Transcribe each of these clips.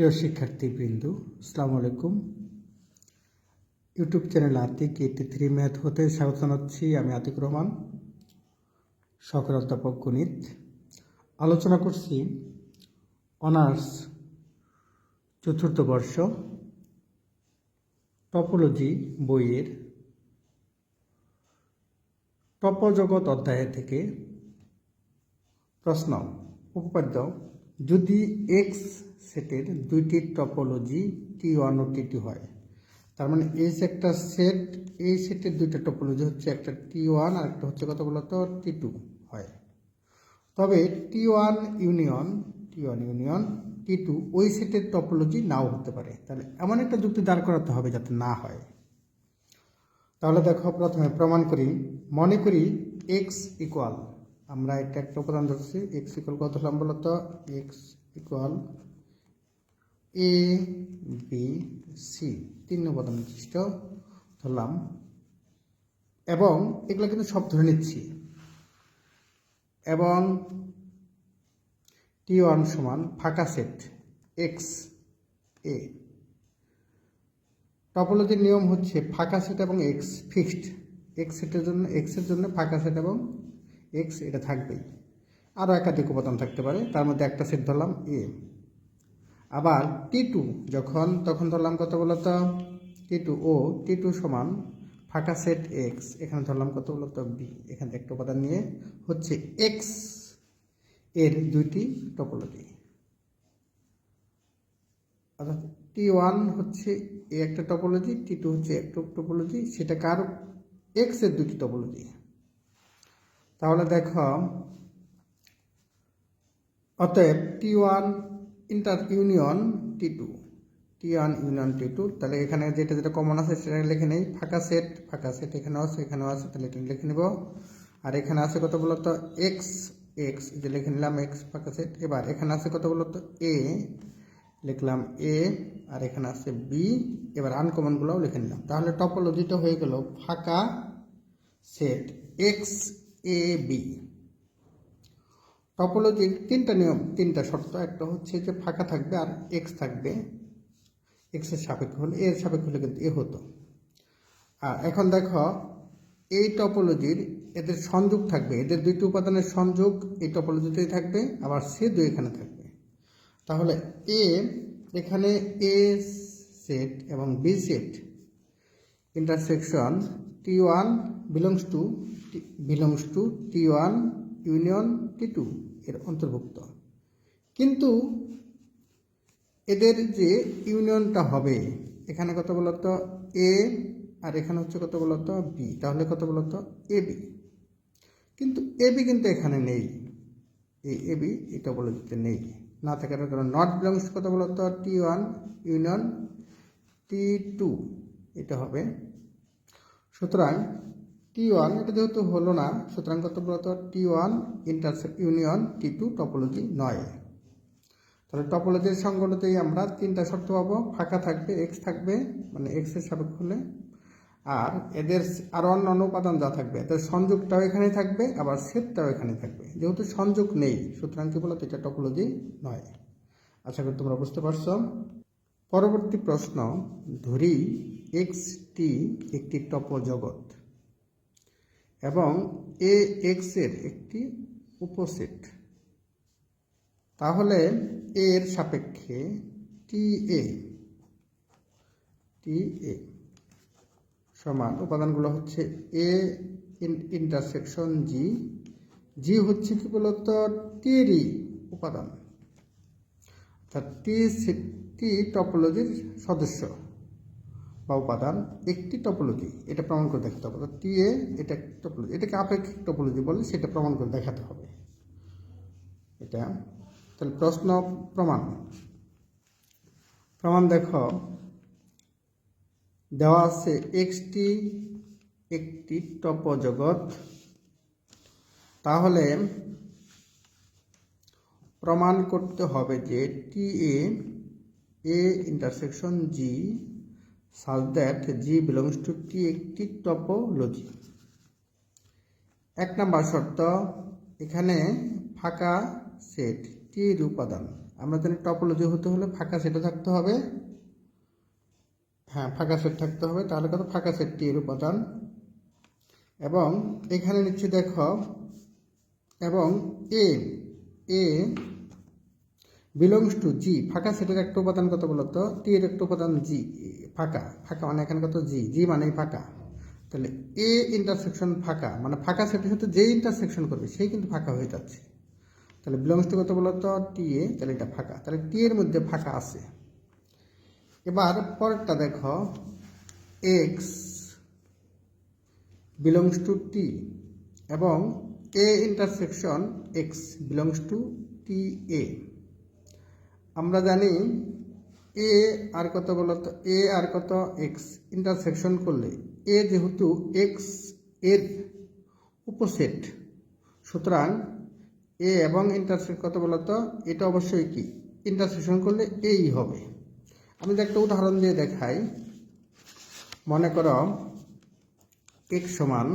প্রিয় শিক্ষার্থীবৃন্দ, আসসালামু আলাইকুম। YouTube channel Atik eighty three math হতে স্বাগত জানাচ্ছি আমি আতিক রহমান, সকল অধ্যাপক গণিত। আলোচনা করছি অনার্স চতুর্থ বর্ষ টপোলজি বইয়ের টপজগৎ অধ্যায় থেকে প্রশ্ন, উপপাদ্য যদি এক্স সেটের দুইটি টপোলজি টি ওয়ান ও টি টু হয়, তার মানে এই একটা সেট এই সেটের দুইটা টপোলজি হচ্ছে একটা টি ওয়ান আর একটা হচ্ছে কত বলতো? টি টু হয়। তবে T one union T one union T two ওই সেটের টপোলজি নাও হতে পারে। তাহলে এমন একটা যুক্তি দাঁড় করাতে হবে যাতে না হয়। তাহলে দেখো প্রথমে প্রমাণ করি। মনে করি এক্স ইকুয়াল আমরা এটা একটা উপাদান ধরছি এক্স ইকুয়াল কত হলাম বলতো? X equal A B C তিন উপাদান বিশিষ্ট ধরলাম। এবং এগুলো কিন্তু সব ধরে নিচ্ছি। এবং টি ওয়ান সমান ফাঁকা সেট এক্স এ টপোলজির নিয়ম হচ্ছে ফাঁকা সেট এবং এক্স ফিক্সড এক্স সেটের জন্য এক্সের জন্য ফাঁকা সেট এবং এক্স এটা থাকবেই। আরও একাধিক উপাদান থাকতে পারে, তার মধ্যে একটা সেট ধরলাম এ আবার টি টু যখন, তখন ধরলাম কত বলতো টি টু ও টি টু সমান ফাঁকা সেট এক্স এখানে ধরলাম কত বলতো বি এখানে একটা উপাদান নিয়ে হচ্ছে এক্সের দুইটি টপোলজি অর্থাৎ টি ওয়ান হচ্ছে এ একটা টপোলজি টি টু হচ্ছে একটা টপোলজি সেটা কার? এক্সের দুটি টপোলজি তাহলে দেখো, অতএব T one inter union T two T one union T two তাহলে এখানে যেটা যেটা কমন আছে সেটা লিখে নেই, ফাঁকা সেট ফাঁকা সেট এখানেও আছে এখানেও আছে, তাহলে এটা লিখে নেব। আর এখানে আছে কত বলতো এক্স এক্স যে লিখে নিলাম এক্স ফাঁকা সেট এবার এখানে আছে কত বলতো এ লিখলাম এ আর এখানে আছে বি এবার আনকমনগুলোও লিখে নিলাম। তাহলে টপোলজিটা হয়ে গেল ফাঁকা সেট এক্স এ বি টপোলজির তিনটা নিয়ম, তিনটা শর্ত। একটা হচ্ছে যে ফাঁকা থাকবে আর এক্স থাকবে। এক্সের সাপেক্ষ হলে এর সাপেক্ষ হলে কিন্তু এ হতো। আর এখন দেখো, এই টপোলজির এদের সংযোগ থাকবে। এদের দুইটি উপাদানের সংযোগ এই টপোলজিতেই থাকবে, আবার সে দুই এখানে থাকবে। তাহলে এ এখানে এ সেট এবং B set intersection T one belongs to belongs to T one union T two এর অন্তর্ভুক্ত। কিন্তু এদের যে ইউনিয়নটা হবে, এখানে কত বলতো? এ আর এখানে হচ্ছে কত বলতো? বি তাহলে কত বলতো? এ বি কিন্তু এ বি কিন্তু এখানে নেই। এই এ বি এটা বলে দিতে নেই। না থাকার কারণ নট বিলংস কত বলতো? T one union T two এটা হবে। সুতরাং টি ওয়ান এটা যেহেতু হলো না, সুতরাং কত বলতো? T one intersect union T two topology নয়। তাহলে টপোলজির সংগঠতেই আমরা তিনটা শর্ত পাবো, ফাঁকা থাকবে এক্স থাকবে মানে এক্সের সাপেক্ষ হলে। আর এদের আরও অন্যান্য উপাদান যা থাকবে, এদের সংযোগটাও এখানে থাকবে, আবার সেটটাও এখানে থাকবে। যেহেতু সংযোগ নেই, সুতরাং কি বলতো? এটা টপোলজি নয়। আশা করি তোমরা বুঝতে পারছ। পরবর্তী প্রশ্ন, ধরি এক্স টি একটি টপ জগৎ এবং এ এক্সের একটি উপসেট। তাহলে এর সাপেক্ষে টি এ টি এ সমান উপাদানগুলো হচ্ছে এ ইন্টারসেকশন জি জি হচ্ছে কি বলতো? টিরই উপাদান। অর্থাৎ টি টি টপোলজির সদস্য। বা উপাদান একটি টপোলজি এটা প্রমাণ করে দেখাতে হবে। টি এ এটা টপোলজি এটাকে আপেক্ষিক টপোলজি বলে সেটা প্রমাণ করে দেখাতে হবে। এটা, তাহলে প্রশ্ন প্রমাণ। প্রমাণ দেখো, দেওয়া আছে এক্সটি একটি টপ জগৎ তাহলে প্রমাণ করতে হবে যে T A A intersection G such that G belongs to T একটি টপোলজি এক নাম্বার শর্ত, এখানে ফাঁকা সেট টির উপাদান। আমরা জানি টপোলজি হতে হলে ফাঁকা সেটে থাকতে হবে। হ্যাঁ ফাঁকা সেট থাকতে হবে, তাহলে কত? ফাঁকা সেটটি এর উপাদান। এবং এখানে নিচ্ছি দেখো, এবং এ এ বিলংস টু জি ফাঁকা সেটের একটা উপাদান কত বলতো টি এর একটা উপাদান জি ফাঁকা। ফাঁকা মানে এখানে কত? জি জি মানেই ফাঁকা। তাহলে এ ইন্টারসেকশন ফাঁকা মানে ফাঁকা সেটের সাথে যে ইন্টারসেকশন করবে, সেই কিন্তু ফাঁকা হয়ে যাচ্ছে। তাহলে বিলংস টু কত বলতো টি এ তাহলে এটা ফাঁকা। তাহলে টি এর মধ্যে ফাঁকা আছে। এবার পরেরটা দেখো। এক্স বিলংস টু টি এবং A intersection X belongs to T A আমরা জানি এ আর কত বলতো এ আর কত? এক্স ইন্টারসেকশন করলে এ যেহেতু এক্সের উপসেট। সুতরাং এ এবং ইন্টারসেক্ট কত বলতো এটা অবশ্যই কি? ইন্টারসেকশন করলে এই হবে। আমি একটা উদাহরণ দিয়ে দেখাই, মনে করো এক্স সমান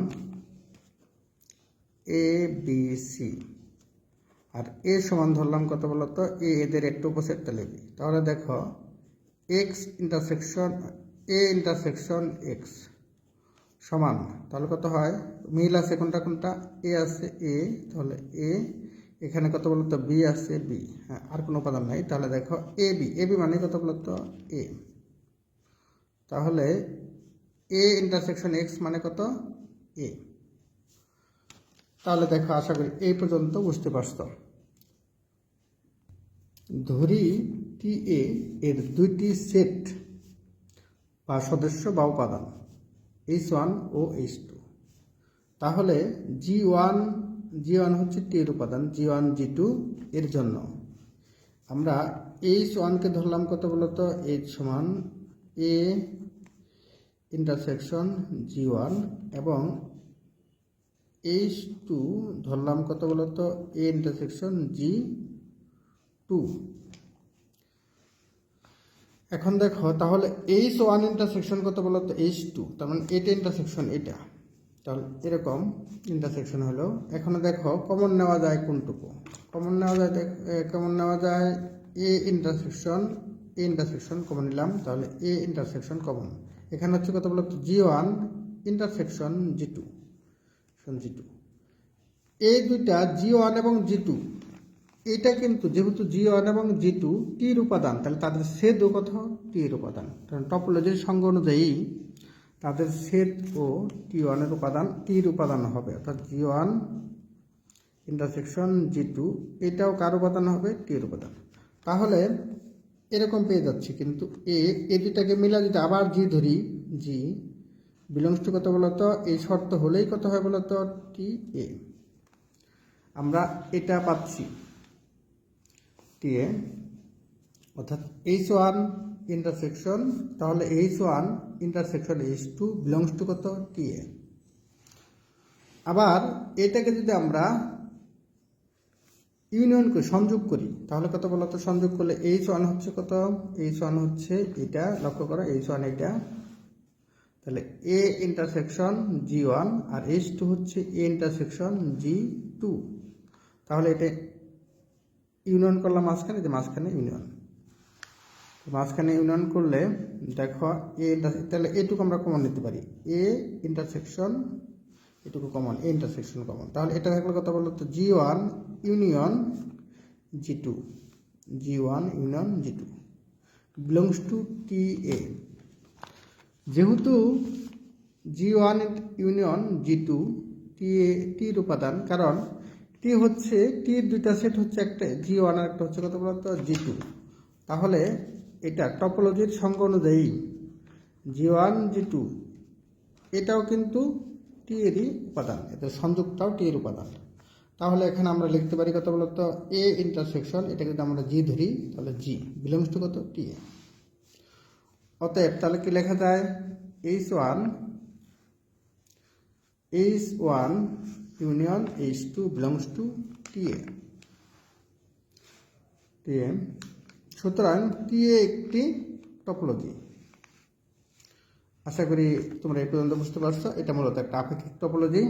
এ বি সি আর এ সমান ধরলাম কত বলতো? এ এদের একটু উপসেট তাহলে বি তাহলে দেখো X intersection A intersection X সমান, তাহলে কত হয়? মিল আছে কোনটা কোনটা? এ আছে এ তাহলে এ এখানে কত বলতো? বি আছে বি হ্যাঁ আর কোনো উপাদান নাই। তাহলে দেখো এ বি এ বি মানে কত বলতো? এ তাহলে এ ইন্টারসেকশন এক্স মানে কত? এ তাহলে দেখো, আশা করি এই পর্যন্ত বুঝতে পারছ। ধরি টি এ এর দুইটি সেট বা সদস্য বা উপাদান, এইচ ওয়ান ও এইচ টু। তাহলে জি ওয়ান জি ওয়ান হচ্ছে টি এর উপাদান, জি ওয়ান, জি টু এর জন্য। আমরা এইচ ওয়ানকে ধরলাম কত বলতো এইচ সমান এ ইন্টারসেকশন জি ওয়ান এবং এইচ টু ধরলাম কত বলতো এ ইন্টারসেকশন জি টু এখন দেখো, তাহলে এইচ ওয়ান ইন্টারসেকশন কত বলতো এইচ টু তার মানে এটা ইন্টারসেকশন এটা। তাহলে এরকম ইন্টারসেকশন হলো। এখনও দেখো কমন নেওয়া যায় কোনটুকু? কমন নেওয়া যায় কমন নেওয়া যায় A intersection A intersection common নিলাম। তাহলে এ ইন্টারসেকশন কমন এখানে হচ্ছে কত বলতো G one intersection G two G two এই দুইটা জি ওয়ান এবং জি টু এটা কিন্তু যেহেতু জি ওয়ান এবং জি টু টির উপাদান, তাহলে তাদের সেদ ও কত? টির উপাদান। কারণ টপোলজির সঙ্গ অনুযায়ী তাদের সেদ ও টি ওয়ানের উপাদান টির উপাদান হবে। অর্থাৎ G one intersection G two এটাও কার উপাদান হবে? টির উপাদান। তাহলে এরকম পেয়ে যাচ্ছি, কিন্তু এ এ দুটাকে মিলা যদি আবার জি ধরি জি বিলংস টু কত বলতো এই শর্ত হলেই কত হয় বলতো টি এ। আমরা এটা পাচ্ছি। টি এ, অর্থাৎ এইচ ওয়ান ইন্টারসেকশন, তাহলে H one intersection H two belongs to কত টি এ। আবার এটাকে যদি আমরা ইউনিয়ন করি, সংযোগ করি, তাহলে কত বলতো সংযোগ করলে এইচ ওয়ান হচ্ছে কত? এইচ ওয়ান হচ্ছে এটা, লক্ষ্য করো, এইচ ওয়ান এটা। তাহলে এ ইন্টারসেকশন জি ওয়ান আর এইচ টু হচ্ছে এ ইন্টারসেকশন জি টু তাহলে এটা ইউনিয়ন করলাম মাঝখানে যে মাঝখানে ইউনিয়ন মাঝখানে ইউনিয়ন করলে দেখো এ তাহলে এটুকু আমরা কমন নিতে পারি। এ ইন্টারসেকশন এটুকু কমন এ ইন্টারসেকশন কমন তাহলে এটা থাকলে কথা বলতো? তো G one union G two G one union G two belongs to T A যেহেতু G one union G two, T A, টির উপাদান, কারণ টি হচ্ছে, টির দুইটা সেট হচ্ছে একটা, জি ওয়ান আর একটা হচ্ছে কত বলতো জি টু। তাহলে এটা টপোলজির সঙ্গ অনুযায়ী জি ওয়ান, জি টু, এটাও কিন্তু টি এরই উপাদান, এদের সংযুক্তটাও টি এর উপাদান। তাহলে এখানে আমরা লিখতে পারি কত বলতো এ ইন্টারসেকশন, এটাকে যদি আমরা জি ধরি, তাহলে জি, বিলংস টু কত? টি এ। অতএব তাহলে কি লেখা যায়? H one H one union H two belongs to T A T A সুতরাং টি এ একটি টপোলজি আশা করি তোমরা এই পর্যন্ত বুঝতে পারছ, এটা মূলত একটা আপেক্ষিক টপোলজি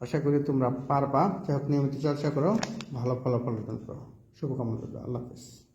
আশা করি তোমরা পারবা, যাই হোক নিয়মিত চর্চা করো, ভালো ফলাফল অর্জন করো। শুভকামনা আল্লাহ হাফেজ।